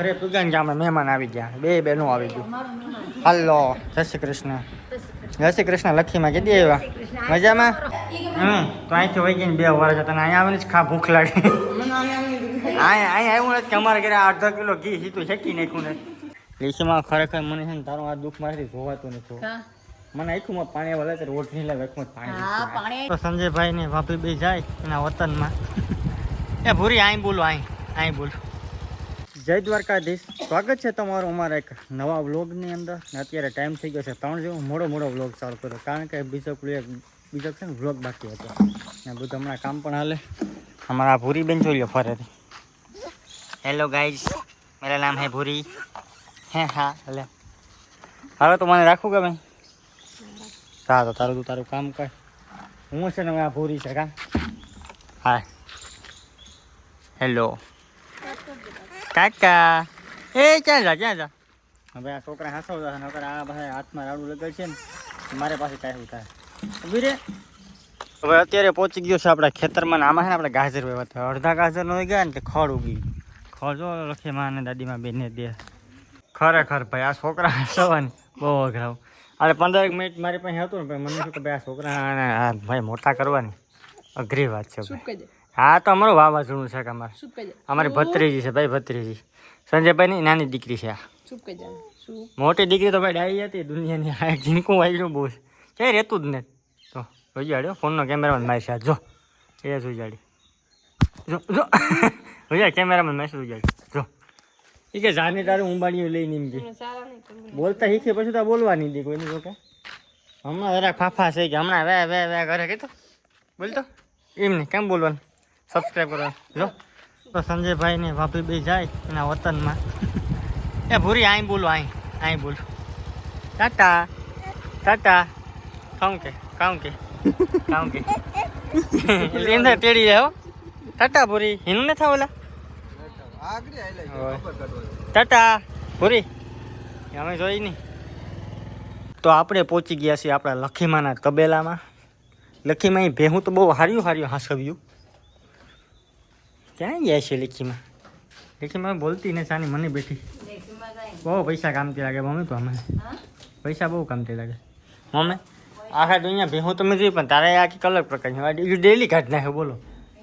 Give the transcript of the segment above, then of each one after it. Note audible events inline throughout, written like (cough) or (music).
અરે પૂજન જામે મહેમાન આવી ગયા. બે બહેનો આવી ગયું. હલો જય શ્રી કૃષ્ણ. જય શ્રી કૃષ્ણ લખીમાં કીધી આવ્યા? મજામાં? હમ તો અહીંથી વહી ગઈને બે વાર છે તને અહીંયા આવીને જ ખા ભૂખ લાગે. અહીંયા અહીંયા આવ્યું નથી કે અમારે ઘરે અડધો કિલો ઘી સીધું શેકી નાખ્યું ને. લીસીમાં ખરેખર મને છે ને તારું આ દુઃખ મારાથી જોવાતું નથી મને આખું પાણી વાળે તો રોડ નહીં લાગે આખું પાણી તો સંજયભાઈ ને ભાભી બે જાય એના વતનમાં. એ ભૂરી અહીં બોલો અહીં અહીં બોલો. જય દ્વારકાધીશ. સ્વાગત છે તમારું અમારા એક નવા વ્લોગની અંદર. ને અત્યારે ટાઈમ થઈ ગયો છે ત્રણ જેવો. મોડો મોડો વ્લોગ ચાલુ કર્યો. કારણ કે બીજો પેલું એક, બીજો છે ને વ્લોગ બાકી હતો. ને બધું હમણાં કામ પણ હાલે. અમારા ભૂરી બેન જોઈ લો ફરેથી. હેલો ગાઈઝ મેરા નામ હે ભૂરી. હે, હા હલે હાલો, તો મને રાખું કે ભાઈ? હા, તો તારું, તું તારું કામ કર. હું છે ને હવે આ ભૂરી છે, કા? હા. હેલો કાકા. એ ક્યાં જા ક્યાં જા? હવે આ છોકરા હસાવતા છે નકર આ ભાઈ હાથમાં રાડું લગાડ છે ને મારે પાસે કાંઈ થાય. ઊભી રે. હવે અત્યારે પહોંચી ગયો છે આપણા ખેતરમાં આમાં છે ને આપણે ગાજર વેવા હતા અડધા ગાજર નો ગયા ને તે ખડ ઉગી ખડ જો લખે માં અને દાદીમાં બેને દે. ખરેખર ભાઈ આ છોકરા હસાવાની બહુ અઘરાવ. અરે પંદર મિનિટ મારી પાસે હતું ને ભાઈ મને શું કે ભાઈ આ છોકરા ભાઈ મોટા કરવાની. અઘરી વાત છે ભાઈ. હા તો અમારું વાવાઝોડું છે કે અમારે? અમારી ભત્રીજી છે ભાઈ ભત્રીજી. સંજયભાઈની નાની દીકરી છે આ. મોટી દીકરી તો ભાઈ ડાઈ હતી દુનિયાની આ જીનકું વાગ્યું બહુ ક્યાંય રહેતું જ ને તો જોઈ ફોનનો કેમેરામાં મારી સાથે. જો એ જોઈ જાડી જો જો (laughs) જોઈ કેમેરામાં મેસેજ જાડી જો. એ કે જાને તારે ઉંબાડીઓ લઈને એમ કે. બોલતા શીખે પછી તો બોલવા નહીં દે કોઈની જોકે હમણાં જરા ફાફા છે કે હમણાં વે વે વે કરે કીધો. બોલતો? એમ નહીં કેમ બોલવાનું? સબસ્ક્રાઈબ કરો. જો. તો સંજયભાઈ ને ભાભી બે જાય એના વતનમાં. એ ભૂરી, આઈ બોલો, આઈ. આઈ બોલો. ટાટા. ટાટા. કાઉં કે કાઉં કે કાઉં કે. એટલે અંદર તેડી જાય ટાટા ભૂરી. હિનું ને થાવ ઓલા ટાટા ભૂરી. અમે જોઈ નહીં. તો આપણે પહોંચી ગયા છીએ આપણા લખીમાના તબેલામાં. લખીમાં અહીં ભેહું તો બહુ હાર્યું હાર્યું, હાંસવ્યું. ક્યાં ગયા છે લેખીમાં? લેખીમાં બોલતી ને સાની મને બેઠી. બહુ પૈસા કામતી લાગે મમ્મી તો અમે પૈસા બહુ કામતી લાગે. મમ્મી આખા દુનિયા ભેહું તમે જોયું પણ તારે આખી કલર પ્રકારની ડેલી કાઢ નાખે બોલો.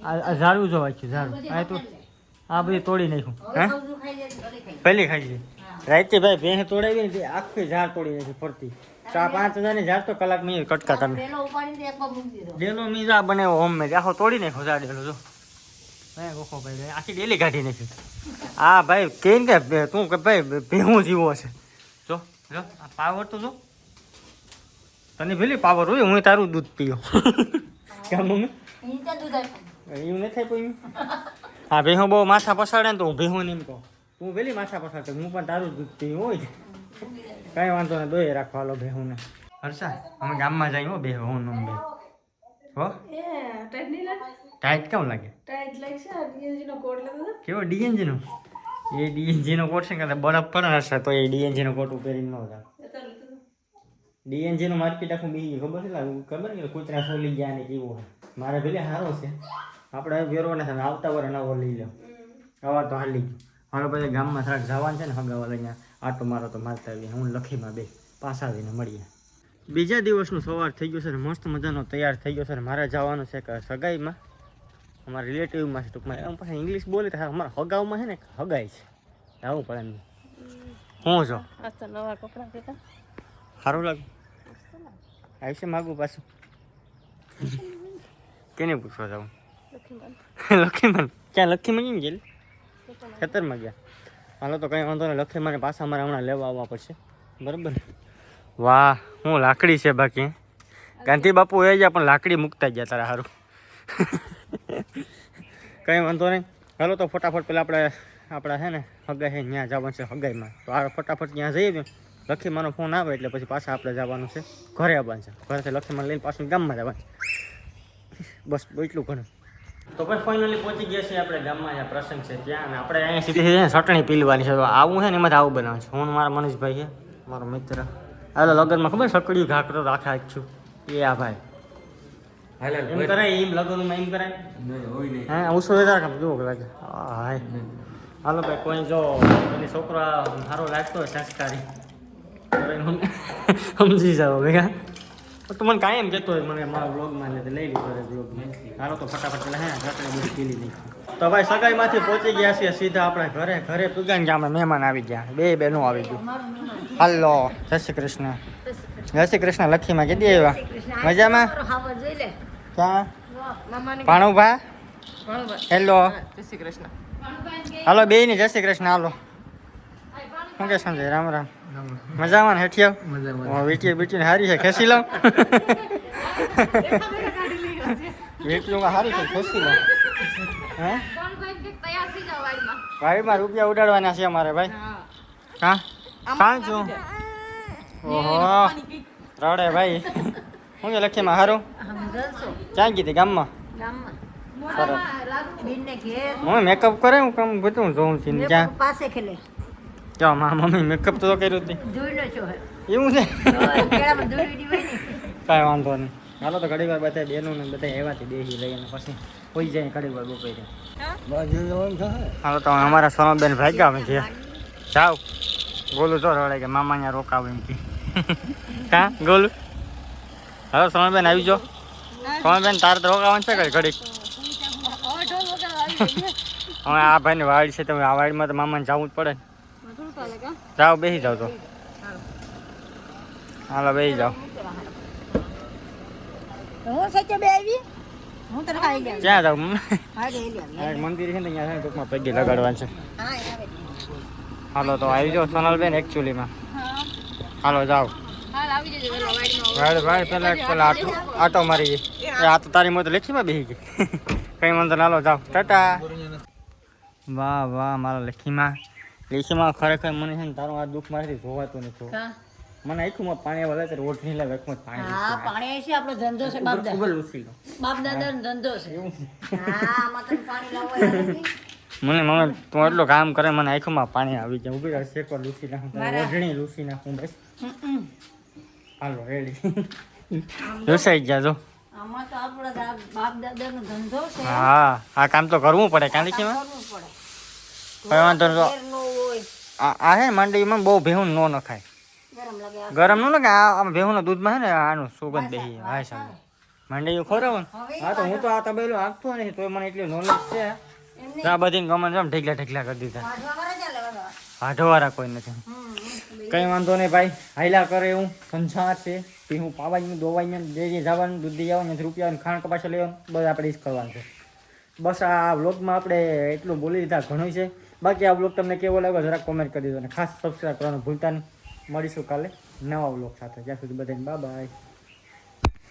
આ ઝાડું જો છે ઝાડું. આ તો આ બધી તોડી નાખ્યું. હે? પહેલી ખાઈ છે રાતે ભાઈ ભેહ તોડાવી ને આખું ઝાડ તોડી નાખ્યું ફરતી. ચાર પાંચ હજારની ઝાડ તો કલાક મેં કટકા તમે ડેલો મીઝા બનાવ્યો હોમ મેં. આખો તોડી નાખ્યો ઝાડ ડેલો જો. ગોખો ભાઈ આખી ડેલી કાઢી નાખી. હા ભાઈ કેમ કે તું કે ભાઈ ભેહું જીવો છે. જો જો આ પાવર તો જો. તને ભેલી પાવર હોય હું તારું દૂધ પીયો (laughs) કેમ મમ્મી? દૂધ. એવું નથી પીયું હા ભેહું બહુ માથા પસાડે ને તો હું ભેહું ને એમ કહું. તું પેલી માથા પસાડતો હું પણ તારું દૂધ પીવું હોય કઈ વાંધો ને દોય રાખવા લો ભેહું ને હર્ષા અમે ગામમાં જઈએ હો બે હું નું બે. હો? ટાઈટ કેમ લાગે? કેવો ડીએનજી નો? એ ડીએનજી નો કોટ છે કે બરફ પણ હશે તો એ ડીએનજી નો કોટ પહેરીને ન હતા ડીએનજી નો માર્કેટ આખું બીજી ખબર છે ખબર ને કૂતરા સોલી ગયા ને કેવું મારે ભલે સારો છે. આપણે વેરો ને આવતા વર નવો લઈ લો. આવા તો હાલી મારો પછી ગામમાં થોડાક જવાનું છે ને હગાવા લઈને આટો મારો તો મારતા આવી હું લખીમાં બે પાછા આવીને મળીએ. બીજા દિવસનું સવાર થઈ ગયું છે ને મસ્ત મજાનો તૈયાર થઈ ગયો છે ને મારે જવાનું છે કે સગાઈમાં. અમારા રિલેટિવમાં છે. ટૂંકમાં એમ પાસે ઇંગ્લિશ બોલે તો અમારા હગાવમાં છે ને હગાઈ છે. આવું પડે એમ. હું જો નવા કપડા પહેરતા. સારું લાગે. આવી છે માગું પાછું. કેને પૂછવા જાઉં? લખીમન. ક્યાં લખીમન કેમ ગયેલી? ખેતરમાં ગયા. હાલો તો કંઈ વાંધો નહીં લખીમાને પાછા મારે હમણાં લેવા આવવા પડશે. બરાબર? ને વાહ હું લાકડી છે બાકી. ગાંધી બાપુ એ ગયા પણ લાકડી મૂકતા ગયા તારા સારું કંઈ વાંધો નહીં. હાલો તો ફટાફટ પેલા આપણે, આપણા છે ને, હગાઈ છે ત્યાં જવાનું છે હગાઈમાં. તો આ ફટાફટ ત્યાં જઈએ લખી લખીમાનો ફોન આવે એટલે પછી પાછા આપણે જવાનું છે ઘરે આવવાનું છે. ઘરેથી લખીમાન લઈને પાછું ગામમાં જવાનું. બસ એટલું ઘણું. તો પછી ફાઇનલી પહોંચી ગયા છીએ આપણે ગામમાં જ્યાં પ્રસંગ છે ત્યાં. અને આપણે અહીંયા સીધી સીધી ચટણી પીલવાની છે. તો આવું છે ને એમાં આવું બનાવે છે. હું મારા મનીષભાઈ છે, મારો મિત્ર. હાલો, લગ્નમાં ખબર સકડ્યું ઘાકરો રાખા છું એ આ ભાઈ. એમ કરાય એમ લગ્નમાં એમ કરાય? હા જતા કામ કેવું લાગે. હાય. હાલો ભાઈ કોઈ જો એની છોકરો સારો લાગતો હોય સંસ્કારી. સમજી જાઓ ભેગા તો મને કાંઈ એમ કહેતો હોય મને મારા બ્લોગમાં લે લઈ લીધો રે બ્લોગમાં હાલો તો ફટાફટ એટલે હે ઘટને બધું પીલી નહીં તો ભાઈ સગાઈમાંથી પહોંચી ગયા છીએ સીધા આપણે ઘરે. ઘરે પૂગાને કે અમે મહેમાન આવી ગયા. બે બેનો આવી ગયું. હાલો જય શ્રી કૃષ્ણ. જય શ્રી કૃષ્ણ. લખીમાં કીધી આવ્યા? મજામાં? ક્યાં ભાણુભા? હેલો જય શ્રી કૃષ્ણ. હાલો બે ની જય શ્રી કૃષ્ણ હાલો. શું કે સંજય રામ રામ? મજામાં હેઠિયા વીટી બીટી હારી છે ખેસી લઉં. વીટીઓ હારી છે ખેંચી લઉં. હે? વાડીમાં રૂપિયા ઉડાડવાના છે અમારે ભાઈ. હા. કાં છું? ઓહો. રડે ભાઈ. શું લખી માં હારું ક્યાં ગીધી ગામમાં? હું મેકઅપ કરે હું કામ બધું જોઉં છું ને ક્યાં પાસે ખેલે. ક્યાં મારા મમ્મી મેકઅપ તો કર્યું હતી હે એવું છે? ને. કાંઈ વાંધો નહીં. હાલો તો ઘડી વાર બધા બેનો ને બધા એવાથી બેસી લઈને પછી હોઈ જાય ઘડી વાર બપોરે. હાલો તો અમારા સોનાબેન ભાગ્યા અમે ઘેર. જાઓ. ગોલું તો રડે કે મામા અહીંયા રોકાવ એમ કે? (laughs) ગોલું? હાલો સોનાબેન આવી જો સોનાબેન તારે તો રોકાવાનું છે કઈ ઘડીક? હવે આ ભાઈની વાડી છે તો આ વાડમાં તો મામાને જવું જ પડે ને. જાઓ બેસી જાઓ તો. હાલો બેસી જાઓ. હું સચ્ચે બે આવી? હું તને ખાઈ લે ક્યાં જાવ મંદિર છે ને ત્યાં ટૂંકમાં પગે લગાડવાનું છે. હાલો તો આવી જાઓ સોનલબેન એકચ્યુઅલીમાં હાલો જાઓ. હાલ વાડ વાડ પેલા પેલા આટો આટો મારી એ આ તો તારી મોત લેખીમાં બેસી ગઈ. (laughs) કઈ વાંધો ના લો જાઓ. ટાટા. વાહ વાહ મારા લખીમાં લેખીમાં ખરેખર મને છે ને તારું આ દુઃખ મારાથી જોવાતું નથી મને આખું પાણી વાળે ત્યારે ઓઠની લે વેખમાં પાણી હા પાણી છે આપણો ધંધો છે બાપ દાદા બાપ દાદાનો ધંધો છે. હા આમાં પાણી લાવવા મને મને તું એટલું કામ કરે મને આંખમાં પાણી આવી જાય. ઊભી રહે શેકવા લૂસી નાખું ઓઢણી લૂસી નાખું બસ. હાલો રેડી લૂસાઈ ગયા જો આમાં તો આપણો બાપ દાદાનો ધંધો છે. હા આ કામ તો કરવું પડે કાં પડે. કઈ વાંધો હોય. આ આ હે માંડવીમાં બહુ ભેહું ન નખાય. ગરમ નો ને કે આ આમ ભેહુંના દૂધમાં હે ને આનું સુગંધ બેહી હા સામે માંડવી ખોરાવો હા તો હું તો આ તબેલું આપતો નહીં તો મને એટલી નોલેજ છે. તો આ બધી ગમન જમ ઢીકલા ઢીકલા કરી દીધા. વાઢવા વાળા કોઈ નથી. કઈ વાંધો નહીં ભાઈ હાઈલા કરે હું સંસાર છે. તે હું પાવાની દોવાઈને જે જે જવાનું, દૂધ દઈ આવવાનું રૂપિયા ખાણ કપાસ લેવાનું બધું આપણે જ કરવાનું છે. બસ આ વ્લોગમાં આપણે એટલું બોલી દીધા ઘણું છે. બાકી આ વ્લોગ તમને કેવો લાગ્યો જરાક કોમેન્ટ કરી દીધો અને ખાસ સબસ્ક્રાઈબ કરવાનું ભૂલતા નહીં. મળીશું કાલે નવા વ્લોગ સાથે. જ્યાં સુધી બધાને બાય બાય